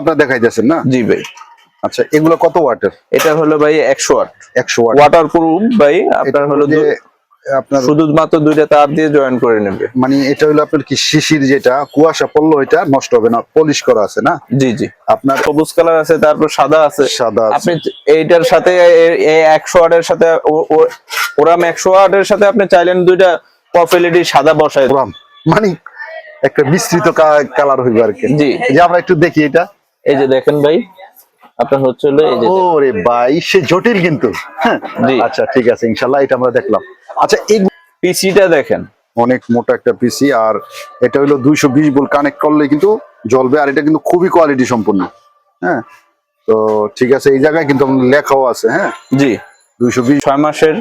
আপনারা দেখাইতেছেন না? জি ভাই। আচ্ছা এগুলো কত ওয়াটের? এটা হলো ভাই একশো ওয়াট। একশো ওয়াট। ওয়াটার প্রুফ ভাই আপনার হলো যে আপনার শুধুমাত্র দুইটা তার দিয়ে জয়েন করে নেবে। মানে এটা হলো আপনার কি শিশির যেটা কুয়াশা পড়ল এটা নষ্ট হবে না পলিশ করা আছে না? জি জি। আপনার সবুজ কালার আছে তারপর সাদা আছে। সাদা আপনি এইটার সাথে এই একশো ওয়াটের সাথে ওরাম একশো ওয়াটের সাথে আপনি চাইলেন দুইটা পপ এলইডি সাদা বসায় পুরাম। মানে একটা মিশ্রিত কালার হইবে আর কি। জি। যে আমরা একটু দেখি এটা। এই যে দেখেন ভাই আপনার হচ্ছে হলো এই যে ওরে ভাই সে জটিল কিন্তু। হ্যাঁ। আচ্ছা ঠিক আছে ইনশাল্লাহ এটা আমরা দেখলাম। আচ্ছা এই পিসিটা দেখেন। অনেক মোটা একটা পিসি আর এটা হলো দুইশো বিশ বল কানেক্ট করলে কিন্তু জ্বলবে আর এটা কিন্তু খুবই কোয়ালিটি সম্পূর্ণ। হ্যাঁ? তো ঠিক আছে এই জায়গায় কিন্তু লেখাও আছে হ্যাঁ? জি। দুইশো বিশ ছয় মাসের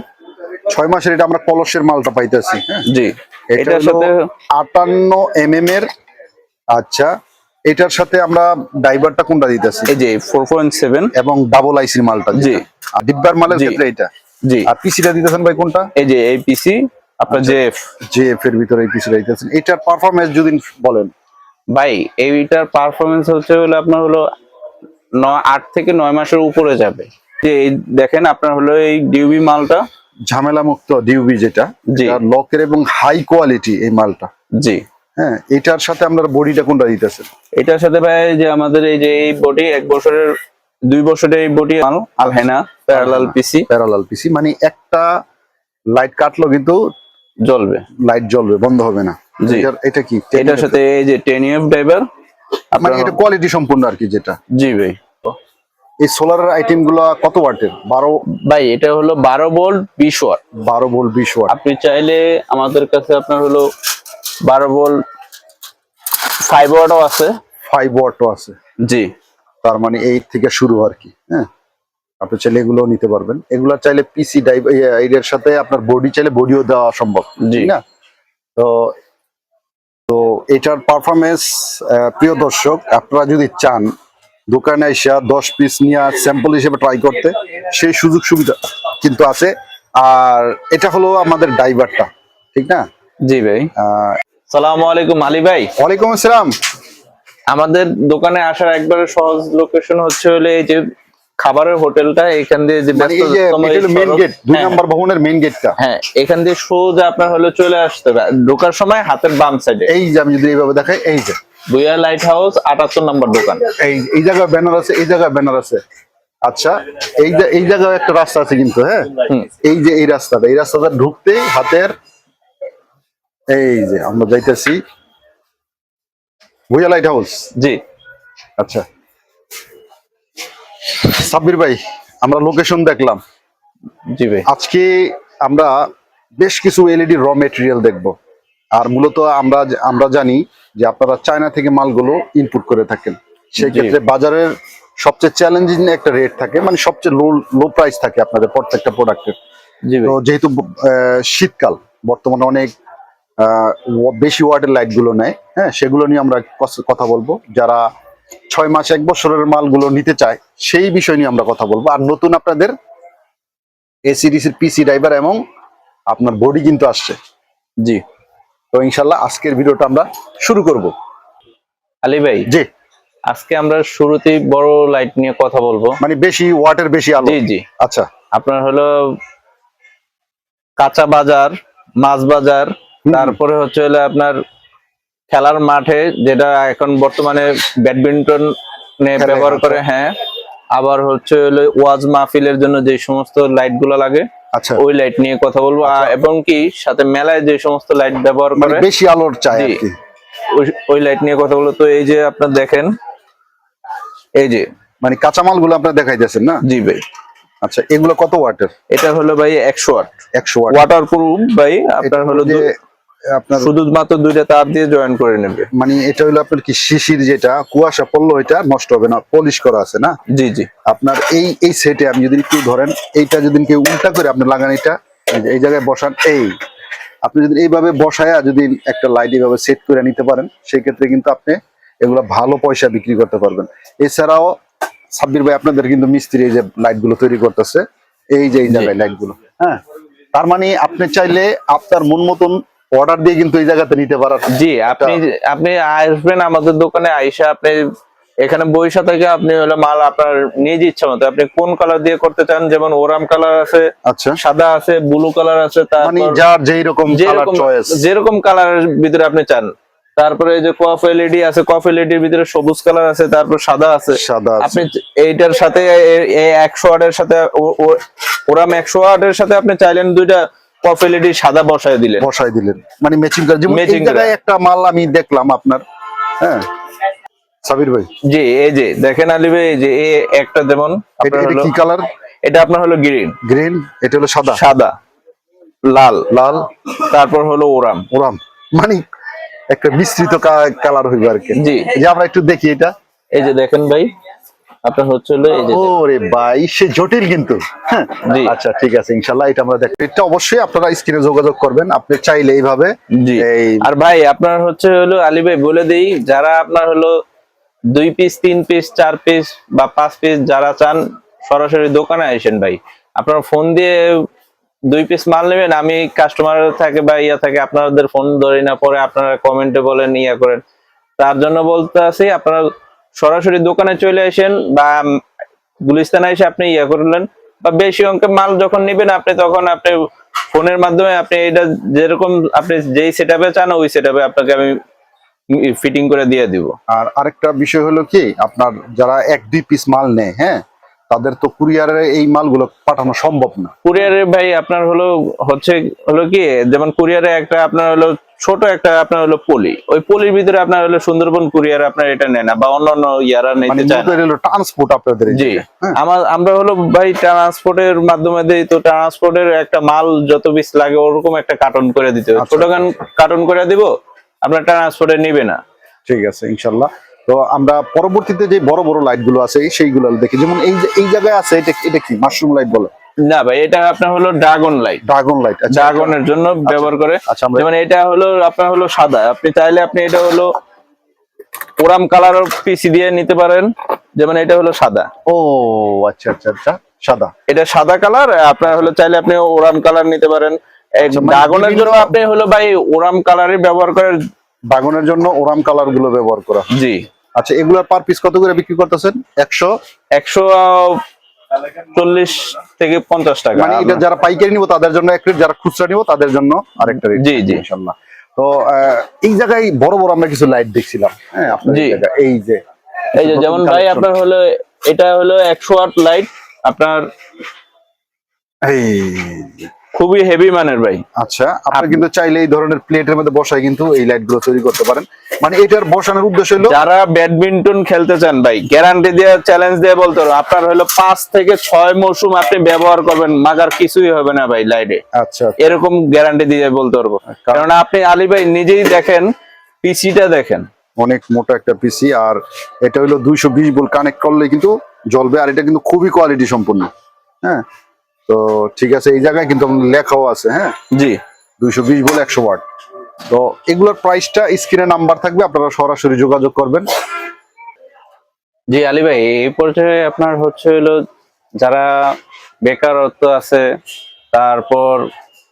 ছয় মাসের এটা আমরা কলসের মালটা পাইতেছি হ্যাঁ? জি। এটা এটার সাথে আটান্ন এম এম এর আচ্ছা এটার সাথে আমরা ড্রাইভারটা কোনটা দিতেছি? এই যে ফোর পয়েন্ট সেভেন এবং ডাবল আইসির মালটা জি। আর ডিব্বার মালের। ক্ষেত্রে এটা। জি। আর পিসিটা দিতেছেন ভাই কোনটা? এই যে এই পিসি আপনার আচ্ছা। যে জে এফ এর ভিতরে এই পিসিটা দিতেছেন। এটার পারফরমেন্স যদি বলেন। ভাই এইটার পারফরমেন্স হচ্ছে হলো আপনার হলো নয় আট থেকে নয় মাসের উপরে যাবে। যে দেখেন আপনার হলো এই ডিউবি মালটা। ঝামেলা মুক্ত ডিউবি যেটা। লকের এবং হাই কোয়ালিটি এই মালটা। জি। হ্যাঁ এটার সাথে আমরা বডিটা কোনটা দিতেছেন এটার সাথে ভাই যে আমাদের এই যে এই বডি এক বছরের দুই বছরের এই বডি মাল আলহেনা প্যারালাল পিসি প্যারালাল পিসি মানে একটা লাইট কাটলো কিন্তু জ্বলবে। লাইট জ্বলবে বন্ধ হবে না। এটা কি? এটার সাথে এই যে টেন ইএফ ড্রাইভার মানে এটা কোয়ালিটি সম্পূর্ণ আর কি যেটা। জি ভাই। এই সোলারের আইটেমগুলো কত ওয়াটের বারো ভাই এটা হলো বারো ভোল্ট বিশ ওয়াট বারো ভোল্ট বিশ ওয়াট আপনি চাইলে আমাদের কাছে আপনার হলো বারো ভোল্ট ফাইভ ওয়াটও আছে। ফাইভ ওয়াটও আছে। জি। তার মানে এই থেকে শুরু আর কি হ্যাঁ? আপনি চাইলে এগুলো নিতে পারবেন। এগুলো চাইলে পিসি ডাইভ এর সাথে আপনার বডি চাইলে বডিও দেওয়া সম্ভব জি। না? তো তো এটার পারফরমেন্স প্রিয় দর্শক আপনারা যদি চান দোকানে এসে দশ পিস নিয়ে স্যাম্পল হিসেবে ট্রাই করতে সেই সুযোগ সুবিধা কিন্তু আছে। আর এটা হলো আমাদের ড্রাইভারটা ঠিক না? জি ভাই। আহ, সালামু আলাইকুম আলী ভাই। ওয়ালাইকুম আসসালাম। আমাদের দোকানে আসার একবারে সহজ লোকেশন হচ্ছে হলে এই যে খাবারের হোটেলটা এখান দিয়ে যে মানে মেইন গেট দুই হ্যাঁ, নম্বর ভবনের মেইন গেটটা হ্যাঁ এখান দিয়ে সোজা আপনার হলে চলে আসতে হবে। ঢোকার সময় হাতের বাম সাইডে এই যে আমি যদি এইভাবে দেখাই এই যে। বুয়া লাইট হাউস আটাত্তর নম্বর দোকান। এই এই জায়গায় ব্যানার আছে এই জায়গায় ব্যানার আছে। আচ্ছা এই এই জায়গায় একটা রাস্তা আছে কিন্তু হ্যাঁ। এই যে এই রাস্তাটা এই রাস্তাটা ঢুকতেই হাতের এই যে আমরা যাইতেছি। ভুইয়া লাইট হাউস জি। আচ্ছা। সাব্বির ভাই আমরা লোকেশন দেখলাম। জি ভাই। আজকে আমরা বেশ কিছু এলইডি র মেটেরিয়াল দেখব। আর মূলত আমরা আমরা জানি যে আপনারা চায়না থেকে মালগুলো ইনপুট করে থাকেন। সেই ক্ষেত্রে বাজারের সবচেয়ে চ্যালেঞ্জিং একটা রেট থাকে মানে সবচেয়ে লো লো প্রাইস থাকে আপনাদের প্রত্যেকটা প্রোডাক্টের তো যেহেতু শীতকাল বর্তমানে অনেক বেশি ওয়াটের লাইটগুলো নেয়। হ্যাঁ সেগুলো নিয়ে আমরা কথা বলব। যারা ছয় মাস এক বছরের মালগুলো নিতে চায় সেই বিষয় নিয়ে আমরা কথা বলব। আর নতুন আপনাদের এসিডিসির পিসি ড্রাইভার এবং আপনার বডি কিন্তু আসছে। জি। তো ইনশাল্লাহ আজকের ভিডিওটা আমরা শুরু করব। আলী ভাই জি। আজকে আমরা শুরুতেই বড় লাইট নিয়ে কথা বলব। মানে বেশি ওয়াটের বেশি আলো। জি জি। আচ্ছা। আপনার হলো কাঁচা বাজার মাছ বাজার। তারপরে হচ্ছে হলো আপনার খেলার মাঠে যেটা এখন বর্তমানে ব্যাডমিন্টন ব্যবহার। করে হ্যাঁ। আবার হচ্ছে হলো ওয়াজ মাহফিলের জন্য যে সমস্ত লাইটগুলো লাগে আচ্ছা। ওই লাইট নিয়ে কথা বলব। আচ্ছা। এবং কি সাথে মেলায় যে সমস্ত লাইট ব্যবহার মানে করে বেশি আলোর চাই ওই- ওই লাইট নিয়ে কথা বলব। তো এই যে আপনার দেখেন এই যে। মানে কাঁচামালগুলো আপনারা দেখাইতেছেন না? জি ভাই। আচ্ছা এগুলো কত ওয়াটের? এটা হলো ভাই একশো ওয়াট। একশো ওয়াট। ওয়াটার প্রুফ ভাই আপনার হলো আপনার শুধুমাত্র দুইটা তার দিয়ে জয়েন করে নেবে। মানে এটা হলো আপনার কি শিশির যেটা কুয়াশা পড়ল এটা নষ্ট হবে না পলিশ করা আছে না? জি জি। আপনার এই এই সেটে আপনি যদি একটু ধরেন এইটা যদি কেউ উল্টা করে আপনি লাগান এটা এই জায়গায় বসান এই। আপনি যদি এইভাবে বসায়া যদি একটা লাইট এইভাবে সেট করে নিতে পারেন সেই ক্ষেত্রে কিন্তু আপনি এগুলো ভালো পয়সা বিক্রি করতে পারবেন। এছাড়াও সাব্বির ভাই আপনাদের কিন্তু মিস্ত্রি এই যে লাইটগুলো তৈরি করতেছে এই যে এই জায়গায় লাইটগুলো হ্যাঁ? তার মানে আপনি চাইলে আপনার মন মতন অর্ডার দিয়ে কিন্তু এই জায়গাতে নিতে পারেন জি আপনি আপনি আসবেন আমাদের দোকানে আইসা আপনি এখানে বৈশা থেকে আপনি হলো মাল আপনার নিজ ইচ্ছা মতো। আপনি কোন কালার দিয়ে করতে চান যেমন ওরাম কালার আছে আচ্ছা। সাদা আছে ব্লু কালার আছে মানে যার যেই রকম কালার যেরকম চয়েস যেরকম কালারের ভিতরে আপনি চান। তারপরে এই যে কফ এলইডি আছে কফ এলইডির ভিতরে সবুজ কালার আছে তারপর সাদা আছে। সাদা আপনি এইটার সাথে একশো ওয়াটের সাথে ওরাম একশো ওয়াটের সাথে আপনি চাইলেন দুইটা সাদা বসায় দিলেন। বসাই দিলেন। মানে ম্যাচিং করে যেমন এই জায়গায় একটা মাল আমি দেখলাম আপনার। হ্যাঁ? সাবির ভাই। জি এই যে দেখেন আলী ভাই যে এই একটা যেমন এটা কি কালার এটা আপনার হলো গ্রিন গ্রিন এটা হলো সাদা। সাদা। লাল। লাল। তারপর হলো ওরাম। ওরাম। মানে একটা মিশ্রিত কালার হইবে আর কি। জি। যে আমরা একটু দেখি এটা। এই যে দেখেন ভাই। আপনার হচ্ছে হলো এই যে ওরে ভাই সে জটিল কিন্তু। হ্যাঁ। আচ্ছা ঠিক আছে ইনশাল্লাহ এটা আমরা দেখ এটা অবশ্যই আপনারা স্ক্রিনে যোগাযোগ করবেন আপনি চাইলে এইভাবে আর ভাই আপনার হচ্ছে হলো আলী ভাই বলে দেই যারা আপনার হলো দুই পিস তিন পিস চার পিস বা পাঁচ পিস যারা চান সরাসরি দোকানে আসেন ভাই। আপনার ফোন দিয়ে দুই পিস মাল নেবেন আমি কাস্টমার থাকে বা ইয়া থাকে আপনাদের ফোন ধরি না পরে আপনারা কমেন্টে বলেন ইয়া করেন। তার জন্য বলতে আছি আপনারা সরাসরি দোকানে চলে আসেন বা গুলিস্তানে এসে আপনি ইয়ে করলেন বা বেশি অঙ্কের মাল যখন নেবেন আপনি তখন আপনি ফোনের মাধ্যমে আপনি এটা যেরকম আপনি যেই সেটআপে চান ওই সেটআপে আপনাকে আমি ফিটিং করে দিয়ে দিব। আর আরেকটা বিষয় হলো কি আপনার যারা এক দুই পিস মাল নেয় হ্যাঁ তাদের তো কুরিয়ারে এই মালগুলো পাঠানো সম্ভব না। কুরিয়ারে ভাই আপনার হলো হচ্ছে হলো কি যেমন কুরিয়ারে একটা আপনার হলো ছোট একটা আপনার হলো পলি ওই পলির ভিতরে আপনার হলো সুন্দরবন কুরিয়ার আপনার এটা নেয় না বা অন্যান্য ইয়ারা মানে নিতে চায় না। মূলত হলো ট্রান্সপোর্ট আপনাদের জি হ্যাঁ? আমার আমরা হলো ভাই ট্রান্সপোর্টের মাধ্যমে দিই তো ট্রান্সপোর্টের একটা মাল যত পিস লাগে ওরকম একটা কার্টন করে দিতে হবে আচ্ছা। ছোট কার্টন করে দিব আপনার ট্রান্সপোর্টে নিবে না ঠিক আছে ইনশাল্লাহ তো আমরা পরবর্তীতে যে বড় বড় লাইটগুলো আছে সেইগুলো দেখি। যেমন এই যে এই জায়গায় আছে এটা এটা কি? মাশরুম লাইট বলে? না ভাই এটা আপনার হলো ড্রাগন লাইট ড্রাগন লাইট আচ্ছা। ড্রাগনের জন্য ব্যবহার করে। আচ্ছা যেমন এটা হলো আপনার হলো সাদা। আপনি চাইলে আপনি এটা হলো ওরাম কালার পিসি দিয়ে নিতে পারেন। যেমন এটা হলো সাদা। ও আচ্ছা আচ্ছা আচ্ছা সাদা। এটা সাদা কালার আপনার হলো চাইলে আপনি ওরাম কালার নিতে পারেন। আচ্ছা, মানে ড্রাগনের জন্য আপনি হলো ভাই ওরাম কালারই ব্যবহার করে ড্রাগনের জন্য ওরাম কালারগুলো ব্যবহার করা। জি। আচ্ছা এগুলোর পার পিস কত করে বিক্রি করতেছেন? একশো? একশো চল্লিশ থেকে পঞ্চাশ টাকা। মানে এটা যারা পাইকারি নিব তাদের জন্য এক রেট যারা খুচরা নিব তাদের জন্য আরেকটা রেট জি, জি। ইনশাল্লাহ তো আহ, এই জায়গায় বড় বড় আমরা কিছু লাইট দেখছিলাম। হ্যাঁ আপনার এই যে এই যে যেমন ভাই আপনার হলো এটা হলো একশো আট লাইট আপনার এই খুবই হেভি মানের ভাই। আচ্ছা আপনি কিন্তু চাইলে এই ধরনের প্লেটের মধ্যে বসায় কিন্তু এই লাইটগুলো তৈরি করতে পারেন। মানে এটার বসানোর উদ্দেশ্য হলো যারা ব্যাডমিন্টন খেলতে চান ভাই গ্যারান্টি দিয়ে চ্যালেঞ্জ দিয়ে বলতে পারো আপনার হলো পাঁচ থেকে ছয় মৌসুম আপনি ব্যবহার করবেন মাগার কিছুই হবে না ভাই লাইটে আচ্ছা এরকম গ্যারান্টি দিয়ে বলতে পারব। কারণ আপনি আলী ভাই নিজেই দেখেন পিসিটা দেখেন। অনেক মোটা একটা পিসি আর এটা হলো দুইশো বিশ বল কানেক্ট করলে কিন্তু জ্বলবে আর এটা কিন্তু খুবই কোয়ালিটি সম্পূর্ণ হ্যাঁ? তো ঠিক আছে এই জায়গায় কিন্তু আমাদের লেখাও আছে হ্যাঁ? জি। দুইশো বিশ বলে একশো ওয়াট। তো এগুলোর প্রাইসটা স্ক্রিনে নাম্বার থাকবে আপনারা সরাসরি যোগাযোগ করবেন। জি আলী ভাই এই পর্যায়ে আপনার হচ্ছে হলো যারা বেকারত্ব আছে তারপর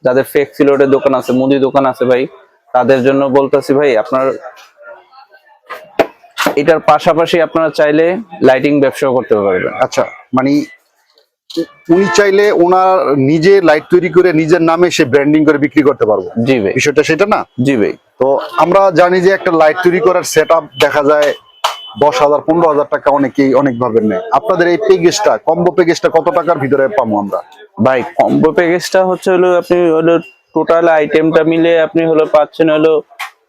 যাদের ফ্লেক্সি লোডের দোকান আছে মুদি দোকান আছে ভাই তাদের জন্য বলতেছি ভাই আপনার এটার পাশাপাশি আপনারা চাইলে লাইটিং ব্যবসাও করতে পারবেন। আচ্ছা মানে উনি চাইলে ওনার নিজে লাইট তৈরি করে নিজের নামে সে ব্র্যান্ডিং করে বিক্রি করতে পারব। জি ভাই। বিষয়টা সেটা না? জি ভাই। তো আমরা জানি যে একটা লাইট তৈরি করার সেট দেখা যায় দশ হাজার পনেরো হাজার টাকা অনেকেই অনেক ভাবে নেয়। আপনাদের এই প্যাকেজটা কম্বো প্যাকেজটা কত টাকার ভিতরে পাবো আমরা? ভাই কম্বো প্যাকেজটা হচ্ছে হলো আপনি হলো টোটাল আইটেমটা মিলে আপনি হলো পাচ্ছেন হলো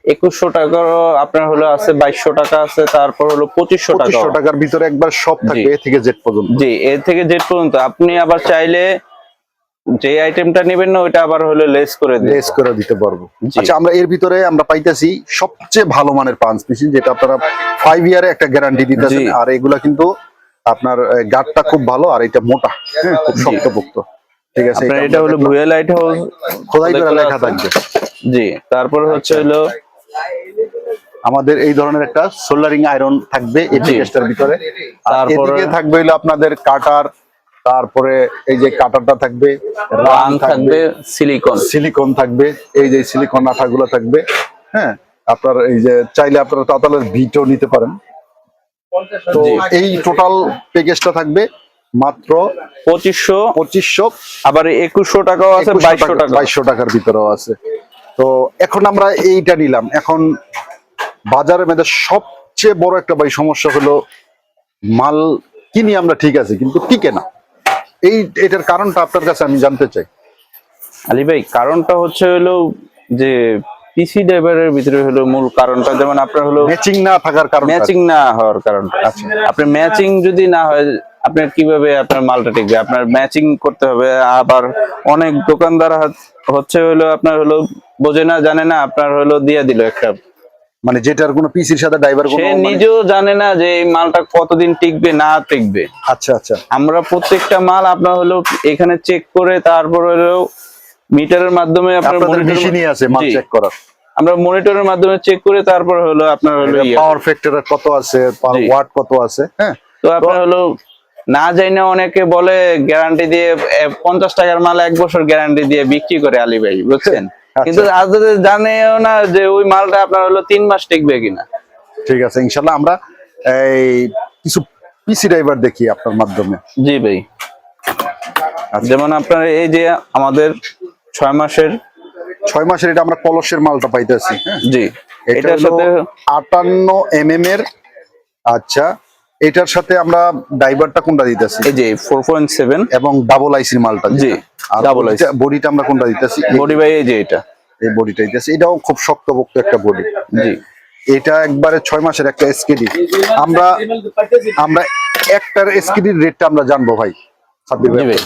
একুশশো টাকার আপনার হলো আছে বাইশশো টাকা আছে তারপর হলো পঁচিশশো টাকা। টাকার ভিতরে একবার সব থাকবে এ থেকে জেড পর্যন্ত। জি এ থেকে জেড পর্যন্ত। আপনি আবার চাইলে যে আইটেমটা নেবেন না ওইটা আবার হলো লেস করে লেস করে দিতে পারব। আচ্ছা আমরা এর ভিতরে আমরা পাইতেছি সবচেয়ে ভালো মানের পাঁচ পিস যেটা আপনারা ফাইভ ইয়ারে একটা গ্যারান্টি দিতেছেন। আর এগুলা কিন্তু আপনার গার্ডটা খুব ভালো আর এটা মোটা হ্যাঁ খুব শক্তপোক্ত। ঠিক আছে এটা হলো দেখলাম। ভুয়া লাইট হাউস খোদাই করে লেখা থাকবে। জি তারপর হচ্ছে হলো আমাদের এই ধরনের একটা সোল্ডারিং আয়রন থাকবে। ভিতরে। আর তারপরে- এদিকে থাকবে হলো আপনাদের কাটার তারপরে এই যে কাটারটা থাকবে রান থাকবে সিলিকন। সিলিকন থাকবে এই যে সিলিকন আঠাগুলো থাকবে হ্যাঁ? আপনার এই যে চাইলে আপনারা তাতালের বিটও নিতে পারেন। তো এই টোটাল প্যাকেজটা থাকবে মাত্র পঁচিশশো পঁচিশশো আবার একুশশো টাকাও আছে বাইশশো টাকা বাইশশো টাকার ভিতরেও আছে। তো এখন আমরা এইটা নিলাম। এখন বাজারের মধ্যে সবচেয়ে বড় একটা ভাই সমস্যা হলো মাল কিনি আমরা ঠিক আছে কিন্তু টিকে না এই এটার কারণটা আপনার কাছে আমি জানতে চাই। আলী ভাই কারণটা হচ্ছে হলো যে পিসি ড্রাইভারের ভিতরে হলো মূল কারণটা যেমন আপনার হলো ম্যাচিং না থাকার কারণ ম্যাচিং না হওয়ার কারণটা। আচ্ছা। আপনার ম্যাচিং যদি না হয় আপনার কীভাবে আপনার মালটা টিকবে? আপনার ম্যাচিং করতে হবে আবার অনেক দোকানদার হচ্ছে হলো আপনার হলো বোঝে না জানে না আপনার হলো দিয়ে দিল একটা মানে যেটার কোনো পিসির সাথে ড্রাইভার কোনো সে মানে- নিজেও জানে না যে এই মালটা কতদিন টিকবে না টিকবে আচ্ছা আচ্ছা আমরা প্রত্যেকটা মাল আপনার হলো এখানে চেক করে তারপর হলো মিটারের মাধ্যমে আপনার মেশিনই আছে মাল চেক করার আমরা মনিটরের মাধ্যমে চেক করে তারপর হলো আপনার হলো ইয়ে। পাওয়ার ফ্যাক্টর কত আছে জি। ওয়াট কত আছে হ্যাঁ তো আপনার হলো না যাই না অনেকে বলে গ্যারান্টি দিয়ে পঞ্চাশ টাকার মাল এক বছর গ্যারান্টি দিয়ে বিক্রি করে আলী ভাই বুঝছেন। কিন্তু আজ জানেও না যে ওই মালটা আপনার হলো তিন মাস টিকবে কিনা। ঠিক আছে ইনশাল্লাহ আমরা এই কিছু পিসি ড্রাইভার দেখি আপনার মাধ্যমে। জি ভাই। আচ্ছা। যেমন আপনার এই যে আমাদের ছয় মাসের ছয় মাসের এটা আমরা কলসের মালটা পাইতেছি হ্যাঁ? জি। এটা সাথে আটান্ন এম এম এর আচ্ছা এটার সাথে আমরা ড্রাইভারটা কোনটা দিতেছি? এই যে ফোর পয়েন্ট সেভেন। এবং ডাবল আইসির মালটা জি, ডাবল IC। বডিটা আমরা কোনটা দিতেছি? বডি বাই এই যে এটা। এই বডিটা দিতেছি। এটাও খুব শক্তপোক্ত একটা বডি। জি। এটা একবারে ছয় মাসের একটা এসকেডি আমরা আমরা একটার এসকেডির রেটটা আমরা জানব ভাই। সাব্বির ভাই ভাই।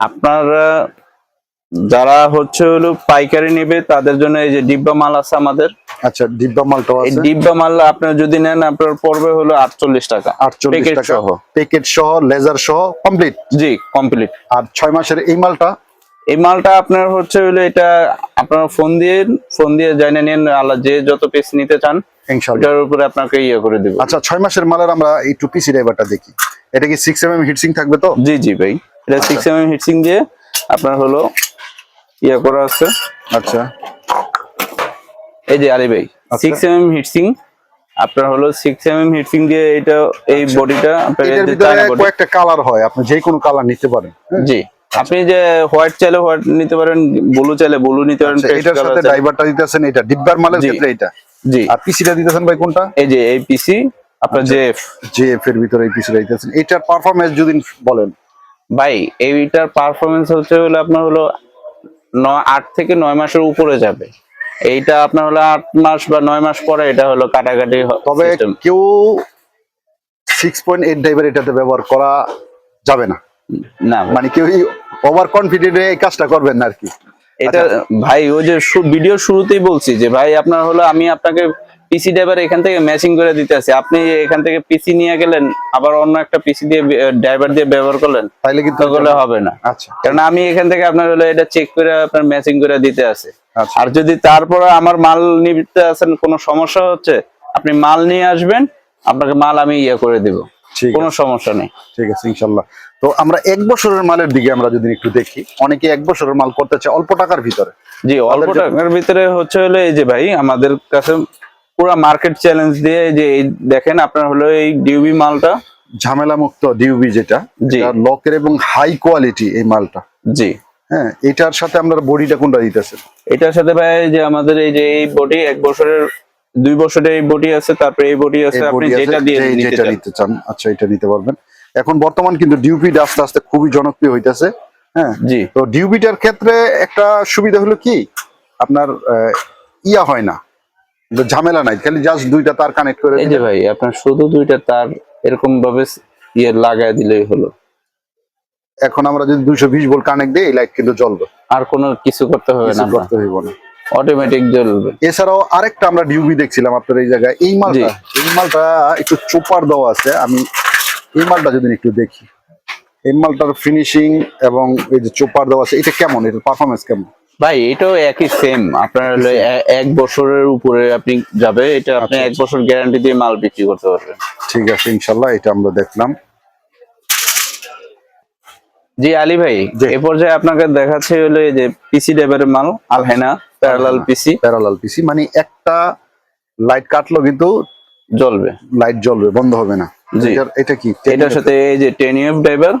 আপনারা যারা হচ্ছে হলো পাইকারি নেবে তাদের জন্য এই যে ডিব্বা মাল আছে আমাদের। আচ্ছা ডিব্বা মালটাও এই আছে? ডিব্বা মাল আপনার যদি নেন আপনার পড়বে হলো আটচল্লিশ টাকা। আটচল্লিশ প্যাকেট টাকা। সহ। প্যাকেট সহ লেজার সহ কমপ্লিট জি কমপ্লিট আর ছয় মাসের এই মালটা? এই মালটা আপনার হচ্ছে হলো এটা আপনার ফোন দিয়ে ফোন দিয়ে জানিয়ে নেন আল্লাহ যে যত পিস নিতে চান ইনশাল্লাহ ওটার উপরে আপনাকে ইয়ে করে দিব। আচ্ছা ছয় মাসের মালের আমরা এই টু পিসি ড্রাইভারটা দেখি। এটা কি সিক্স এম এম হিটসিং থাকবে তো? জি জি ভাই। এটা সিক্স এম এম হিটসিং দিয়ে আপনার হলো ইয়ে করা আছে। আচ্ছা। এই যে আলী ভাই আচ্ছা। সিক্স এম এম হিটসিং আপনার হলো সিক্স এম এম হিটসিং দিয়ে এটা এই বডিটা আপনার কয়েকটা কালার হয় আপনি যে কোনো কালার নিতে পারেন। হ্যাঁ? জি। আপনি যে হোয়াইট চাইলে হোয়াইট নিতে পারেন ব্লু চাইলে ব্লু নিতে পারেন আচ্ছা, এটার সাথে ড্রাইভারটা দিতেছেন এটা ডিব্বার মালের। ক্ষেত্রে এটা? জি। আর পিসিটা দিতেছেন ভাই কোনটা? এই যে এই পিসি আপনার আচ্ছা। যে এর ভিতরে এই পিসিটা দিতেছেন। এটার পারফরমেন্স যদি বলেন। ভাই এইটার পারফরমেন্স হচ্ছে হলো আপনার হলো নয় আট থেকে নয় মাসের উপরে যাবে। এইটা আপনার হলো আট মাস বা নয় মাস পরে এটা হলো কাটাকাটি তবে কেউ সিক্স পয়েন্ট এইট ড্রাইভার এটাতে ব্যবহার করা যাবে না। না মানে কেউ ওভার কনফিডেন্ট এই কাজটা করবেন না আর কি। এটা আচ্ছা। ভাই ওই যে ভিডিও শুরুতেই বলছি যে ভাই আপনার হলো আমি আপনাকে পিসি ড্রাইভার এখান থেকে ম্যাচিং করে দিতে আছে। আপনি এখান থেকে পিসি নিয়ে গেলেন আবার অন্য একটা পিসি দিয়ে ড্রাইভার দিয়ে ব্যবহার করলেন তাইলে কিন্তু করলে হবে না। আচ্ছা। কারণ আমি এখান থেকে আপনার হলো এটা চেক করে আপনার ম্যাচিং করে দিতে আছে। আচ্ছা। আর যদি তারপরে আমার মাল নিতে আছেন কোনো সমস্যা হচ্ছে আপনি মাল নিয়ে আসবেন আপনাকে মাল আমি ইয়ে করে দিব। ঠিক কোনো সমস্যা নেই। ঠিক আছে ইনশাল্লাহ। তো আমরা এক বছরের মালের দিকে আমরা যদি একটু দেখি অনেকে এক বছরের মাল করতে চায় অল্প টাকার ভিতরে। জি অল্প টাকার ভিতরে হচ্ছে হলো এই যে ভাই আমাদের কাছে পুরো মার্কেট চ্যালেঞ্জ দিয়ে যে দেখেন আপনার হলো এই ডিউবি মালটা। ঝামেলা মুক্ত ডিউবি যেটা। লকের এবং হাই কোয়ালিটি এই মালটা। জি। হ্যাঁ এটার সাথে আমরা বডিটা কোনটা দিতেছেন? এটার সাথে ভাই যে আমাদের এই যে এই বডি এক বছরের দুই বছরের এই বডি আছে তারপরে এই বডি আছে আপনি যেটা দিয়ে যেটা চান। নিতে চান আচ্ছা এটা নিতে পারবেন। এখন বর্তমান কিন্তু ডিউপিটা আস্তে আস্তে খুবই জনপ্রিয় হইতেছে হ্যাঁ। জি। তো ডিউবিটার ক্ষেত্রে একটা সুবিধা হলো কি? আপনার ইয়া হয় না। ঝামেলা নাই খালি জাস্ট দুইটা তার কানেক্ট করে এই যে ভাই আপনার শুধু দুইটা তার এরকম ভাবে ইয়ে লাগায় দিলেই হলো। এখন আমরা যদি দুইশো বিশ ভোল্ট কানেক্ট দিই এই লাইট কিন্তু জ্বলবে। আর কোনো কিছু করতে হবে না করতে হইব না। অটোমেটিক জ্বলবে। এছাড়াও আরেকটা আমরা ডিউবি দেখছিলাম আপনার এই জায়গায়। এই মালটা এই মালটা একটু চোপার দেওয়া আছে। আমি এই মালটা যদি একটু দেখি। এই মালটার ফিনিশিং এবং এই যে চোপার দেওয়া আছে এটা কেমন? এটার পারফরমেন্স কেমন? ভাই এটাও একই সেম আপনার হলো এক বছরের উপরে আপনি যাবে এটা আপনি আচ্ছা, এক বছর গ্যারান্টি দিয়ে মাল বিক্রি করতে পারবেন। ঠিক আছে ইনশাল্লাহ এটা আমরা দেখলাম। জি আলী ভাই। এ পর্যায়ে আপনাকে দেখাচ্ছে হলো এই যে পিসি ডেভারের মাল আলহেনা প্যারালাল পিসি প্যারালাল পিসি মানে একটা লাইট কাটলো কিন্তু জ্বলবে। লাইট জ্বলবে বন্ধ হবে না। জি। এটা কি? এটার সাথে এই যে টেন ইউএফ ড্রাইভার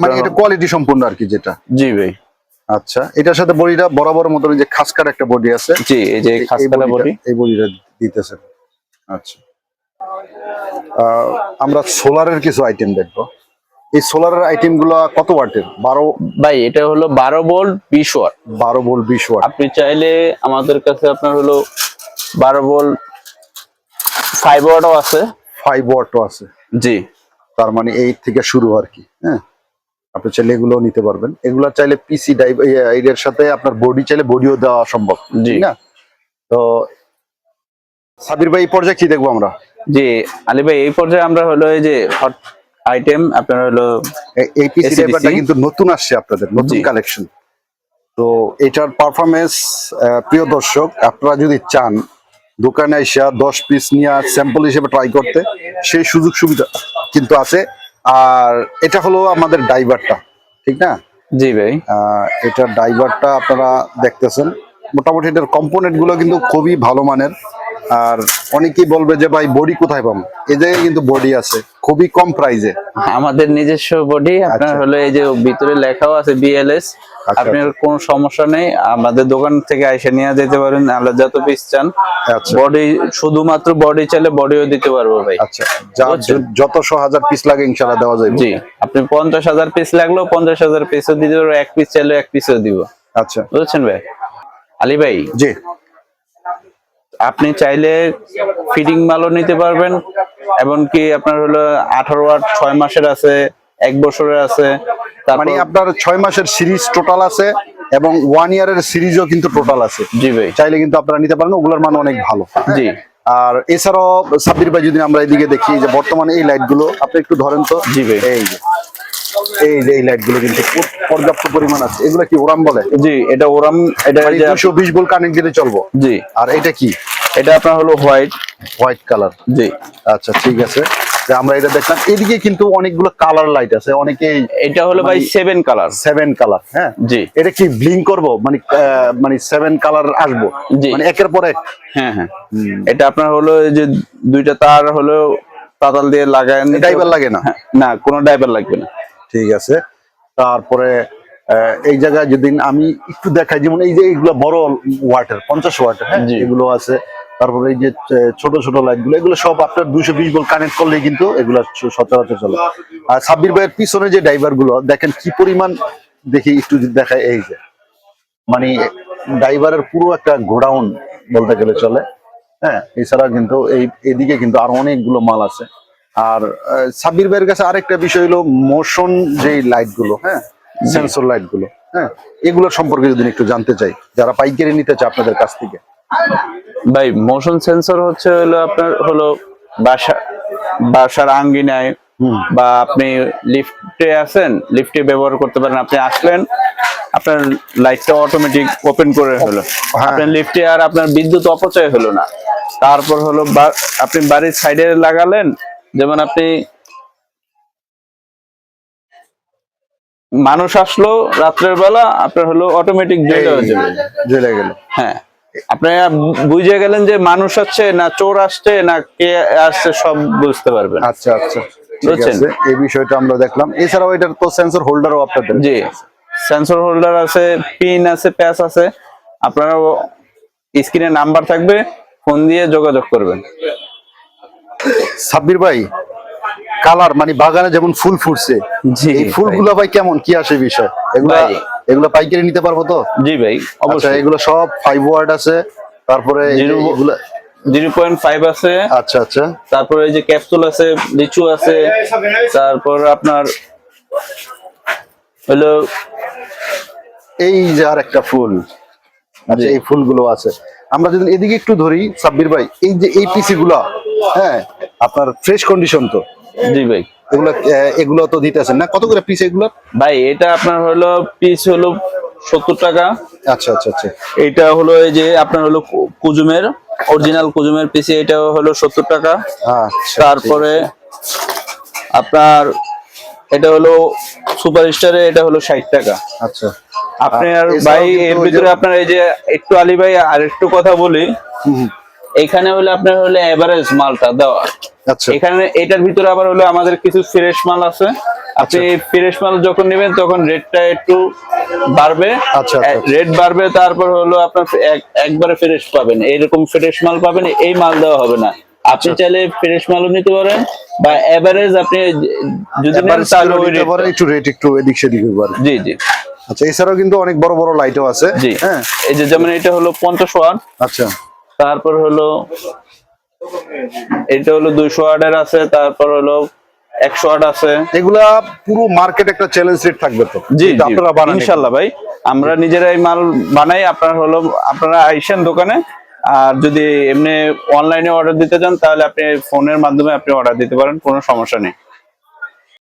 মানে এটা কোয়ালিটি সম্পূর্ণ আর কি যেটা। জি ভাই। আচ্ছা এটার সাথে বডিটা বরাবর মতন যে খাসকার একটা বডি আছে। জি এই যে খাসকালা বডি। এই বডিটা দিতেছে আচ্ছা। আমরা সোলারের কিছু আইটেম দেখব। এই সোলারের আইটেমগুলো কত ওয়াটের? বারো ভাই এটা হলো বারো ভোল্ট বিশ ওয়াট। বারো ভোল্ট বিশ ওয়াট। আপনি চাইলে আমাদের কাছে আপনার হলো বারো ভোল্ট ফাইভ ওয়াটও আছে। ফাইভ ওয়াটও আছে। জি। তার মানে এইট থেকে শুরু আর কি হ্যাঁ? আপনি চাইলে এগুলো নিতে পারবেন। এগুলো চাইলে পিসি ডাইভ এর সাথে আপনার বডি চাইলে বডিও দেওয়া সম্ভব জি। না? তো সাবির ভাই এই পর্যায়ে কি দেখব আমরা? জি আলী ভাই এই পর্যায়ে আমরা হলো এই যে হট আইটেম আপনার হলো এই পিসি ডাইভারটা কিন্তু নতুন আসছে আপনাদের নতুন কালেকশন তো এটার পারফরমেন্স প্রিয় দর্শক আপনারা যদি চান দোকানে এসে দশ পিস নিয়ে স্যাম্পল হিসেবে ট্রাই করতে সেই সুযোগ সুবিধা কিন্তু আছে। আর এটা হলো আমাদের ড্রাইভারটা ঠিক না? জি ভাই। এটা ড্রাইভারটা আপনারা দেখতেছেন। মোটামুটি এটার কম্পোনেন্টগুলো কিন্তু খুবই ভালো মানের। আর অনেকেই বলবে যে ভাই বডি কোথায় পাবো? এই জায়গায় কিন্তু বডি আছে খুবই কম প্রাইজে আমাদের নিজস্ব বডি আপনার আচ্ছা। হলো এই যে ভিতরে লেখাও আছে বিএলএস। আপনার কোনো সমস্যা নেই আমাদের দোকান থেকে এসে নিয়ে যেতে পারেন আলাদা যত পিস চান আচ্ছা। বডি শুধুমাত্র বডি চাইলে বডিও দিতে পারব ভাই। আচ্ছা যা যত শ হাজার পিস লাগে ইনশাল্লাহ দেওয়া যাবে। জি আপনি পঞ্চাশ হাজার পিস লাগলেও পঞ্চাশ হাজার পিসও দিতে পারব এক পিস চাইলেও এক পিসও দিব। আচ্ছা। বুঝছেন ভাই? আলী ভাই জি। আপনি চাইলে ফিডিং মালও নিতে পারবেন এমনকি আপনার হলো আঠারো আট ছয় মাসের আছে এক বছরের আছে মানে আপনার ছয় মাসের সিরিজ টোটাল আছে এবং ওয়ান ইয়ারের সিরিজও কিন্তু টোটাল আছে। জি ভাই। চাইলে কিন্তু আপনারা নিতে পারেন ওগুলোর মান অনেক ভালো। জি। আর এছাড়াও সাব্বির ভাই যদি আমরা এদিকে দেখি যে বর্তমানে এই লাইটগুলো আপনি একটু ধরেন তো। জি ভাই। এই যে এই যে এই লাইটগুলো কিন্তু খুব পর্যাপ্ত পরিমাণ আছে। এগুলো কি ওরাম বলে? জি এটা ওরাম এটা কানেক্ট দিলে চলবো। জি। আর এটা কি? এটা আপনার হলো হোয়াইট। White colour. জি। আচ্ছা ঠিক আছে। যে আমরা এটা দেখলাম এদিকে কিন্তু অনেকগুলো কালার লাইট আছে অনেকে এটা হলো ভাই সেভেন কালার সেভেন কালার হ্যাঁ? জি। এটা কি ব্লিং করব? মানে মানে সেভেন কালার আসব। মানে একের পর এক? হ্যাঁ হ্যাঁ। এটা আপনার হলো এই যে দুইটা তার হলো পাতাল দিয়ে লাগায় নিতে ড্রাইভার লাগে না? হ্যাঁ, না কোনো ড্রাইভার লাগবে না। ঠিক আছে। তারপরে আহ, এই জায়গায় যদি আমি একটু দেখাই যেমন এই যে এইগুলো বড় ওয়াটের পঞ্চাশ ওয়াটের হ্যাঁ। এগুলো আছে। তারপরে এই যে ছোট ছোট লাইটগুলো, এগুলো সব আপনার দুইশো বিশ বল কানেক্ট করলে কিন্তু এগুলো সচরাচর চলে। আর সাব্বির ভাইয়ের পিছনে যে ড্রাইভারগুলো, দেখেন কি পরিমাণ দেখি একটু দেখায় এই যে মানে ড্রাইভারের পুরো একটা গোডাউন বলতে গেলে চলে। হ্যাঁ এছাড়া কিন্তু এই, এদিকে কিন্তু আরও অনেকগুলো মাল আছে। আর সাব্বির ভাইয়ের কাছে আরেকটা বিষয় হলো মোশন যে লাইটগুলো হ্যাঁ সেন্সর লাইটগুলো হ্যাঁ এগুলো সম্পর্কে যদি একটু জানতে চাই, যারা পাইকারি নিতে চায় আপনাদের কাছ থেকে। ভাই মোশন সেন্সর হচ্ছে হলো আপনার হলো বাসা বাসার আঙ্গিনায় বা আপনি লিফটে আছেন লিফটে ব্যবহার করতে পারেন। আপনি আসলেন আপনার লাইটটা অটোমেটিক ওপেন করে হলো। হ্যাঁ। আপনার লিফটে আর আপনার বিদ্যুৎ অপচয় হলো না। তারপর হলো আপনি বাড়ির সাইডে লাগালেন যেমন আপনি মানুষ আসলো রাত্রের বেলা আপনার হলো অটোমেটিক জ্বলে যাবে জ্বলে গেল। হ্যাঁ। আপনারা বুঝে গেলেন যে মানুষ আসছে না চোর আসছে না কে আসছে সব বুঝতে পারবেন। আচ্ছা আচ্ছা বুঝছেন? এই বিষয়টা আমরা দেখলাম। এছাড়াও এটার তো সেন্সর হোল্ডারও আপনাদের জি। সেন্সর হোল্ডার আছে পিন আছে প্যাচ আছে। আপনারা স্ক্রিনে নাম্বার থাকবে ফোন দিয়ে যোগাযোগ করবেন। সাব্বির ভাই কালার মানে বাগানে যেমন ফুল ফুটছে এই ফুলগুলো ভাই কেমন? কি আসে বিষয়? এগুলা। এগুলো পাইকারি নিতে পারব তো? জি ভাই আচ্ছা অবশ্যই। এগুলো সব ফাইভ ওয়ার্ড আছে। তারপরে এগুলা জিরো পয়েন্ট ফাইভ আছে। আচ্ছা আচ্ছা। তারপরে এই যে ক্যাপসুল আছে লিচু আছে। তারপর আপনার হলো এই যে আর একটা ফুল। আচ্ছা। এই ফুলগুলো আছে। আমরা যদি এদিকে একটু ধরি সাব্বির ভাই এই যে এই পিসি গুলা হ্যাঁ আপনার ফ্রেশ কন্ডিশন তো। জি ভাই এগুলো এগুলো তো দিতেছেন না। কত করে পিস এগুলো? ভাই এটা আপনার হলো পিস হলো সত্তর টাকা। আচ্ছা আচ্ছা আচ্ছা। এটা হলো এই যে আপনার হলো কুজুমের অরিজিনাল কুজুমের পিসি এটা হলো সত্তর টাকা। আচ্ছা তারপরে আপনার এটা হলো সুপার স্টারে এটা হলো ষাট টাকা। আচ্ছা। আপনি আর আর এছাড়াও ভাই এর ভিতরে আপনার এই যে একটু আলী ভাই আর একটু কথা বলি। এখানে হলো আপনার হলো এভারেজ মালটা দেওয়া। আচ্ছা। এখানে এটার ভিতরে আবার হলো আমাদের কিছু ফ্রেশ মাল আছে। আপনি ফ্রেশ মাল যখন নেবেন তখন রেটটা একটু বাড়বে। আচ্ছা, আচ্ছা, আচ্ছা। রেট বাড়বে তারপর হলো আপনার একবারে ফ্রেশ পাবেন। এরকম ফ্রেশ মাল পাবেন এই মাল দেওয়া হবে না। আপনি আচ্ছা। চাইলে ফ্রেশ মালও নিতে পারেন বা এভারেজ আপনি যদি নেন তাহলে ওই একটু রেট একটু এদিক সেদিক পারে জি জি। আচ্ছা এছাড়াও কিন্তু অনেক বড় বড় লাইটও আছে। জি। হ্যাঁ। এই যে যেমন এটা হলো পঞ্চাশ ওয়াট। আচ্ছা। তারপর হলো এটা হলো দুইশো ওয়াটের আছে তারপর হলো একশো আট আছে। এগুলা পুরো মার্কেট একটা চ্যালেঞ্জ রেট থাকবে তো? জি আপনারা বানান ইনশাল্লাহ ভাই। আমরা নিজেরাই মাল বানাই আপনার হলো আপনারা আইসেন দোকানে। আর যদি এমনি অনলাইনে অর্ডার দিতে চান তাহলে আপনি ফোনের মাধ্যমে আপনি অর্ডার দিতে পারেন কোনো সমস্যা নেই।